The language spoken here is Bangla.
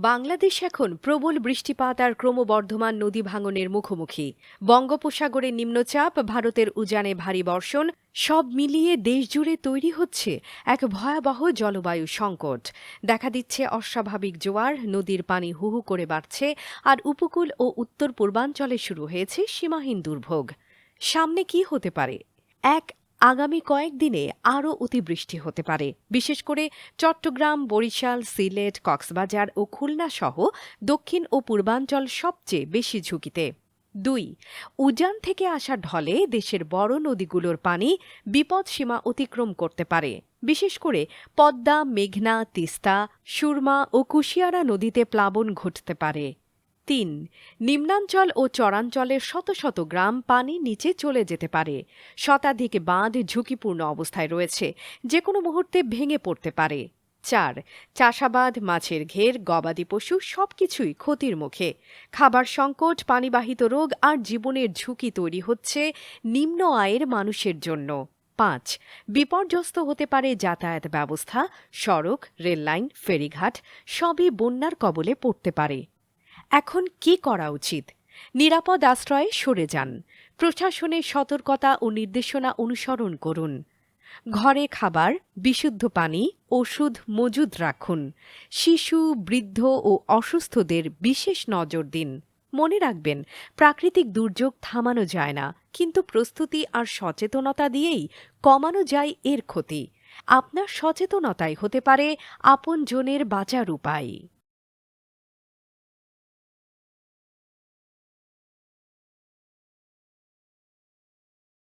বাংলাদেশ এখন প্রবল বৃষ্টিপাত আর ক্রমবর্ধমান নদী ভাঙনের মুখোমুখি। বঙ্গোপসাগরে নিম্নচাপ, ভারতের উজানে ভারী বর্ষণ, সব মিলিয়ে দেশজুড়ে তৈরি হচ্ছে এক ভয়াবহ জলবায়ু সংকট। দেখা দিচ্ছে অস্বাভাবিক জোয়ার, নদীর পানি হুহু করে বাড়ছে আর উপকূল ও উত্তর পূর্বাঞ্চলে শুরু হয়েছে সীমাহীন দুর্ভোগ। সামনে কি হতে পারে? এক আগামী কয়েকদিনে আরও অতিবৃষ্টি হতে পারে। বিশেষ করে চট্টগ্রাম, বরিশাল, সিলেট, কক্সবাজার ও খুলনা সহ দক্ষিণ ও পূর্বাঞ্চল সবচেয়ে বেশি ঝুঁকিতে। দুই, উজান থেকে আসা ঢলে দেশের বড় নদীগুলোর পানি বিপদসীমা অতিক্রম করতে পারে। বিশেষ করে পদ্মা, মেঘনা, তিস্তা, সুরমা ও কুশিয়ারা নদীতে প্লাবন ঘটতে পারে। তিন। নিম্নাঞ্চল ও চরাঞ্চলের শত শত গ্রাম পানির নিচে চলে যেতে পারে। শতাধিক বাঁধ ঝুঁকিপূর্ণ অবস্থায় রয়েছে যে কোনো মুহূর্তে ভেঙে পড়তে পারে। চার। চাষাবাদ, মাছের ঘের, গবাদি পশু সবকিছুই ক্ষতির মুখে। খাবার সংকট, পানিবাহিত রোগ আর জীবনের ঝুঁকি তৈরি হচ্ছে নিম্ন আয়ের মানুষের জন্য। পাঁচ। বিপর্যস্ত হতে পারে যাতায়াত ব্যবস্থা, সড়ক, রেললাইন, ফেরিঘাট, সবই বন্যার কবলে পড়তে পারে। এখন কি করা উচিত? নিরাপদ আশ্রয়ে সরে যান। প্রশাসনের সতর্কতা ও নির্দেশনা অনুসরণ করুন। ঘরে খাবার, বিশুদ্ধ পানি, ওষুধ মজুদ রাখুন। শিশু, বৃদ্ধ ও অসুস্থদের বিশেষ নজর দিন। মনে রাখবেন, প্রাকৃতিক দুর্যোগ থামানো যায় না, কিন্তু প্রস্তুতি আর সচেতনতা দিয়েই কমানো যায় এর ক্ষতি। আপনার সচেতনতাই হতে পারে আপনজনের বাঁচার উপায়।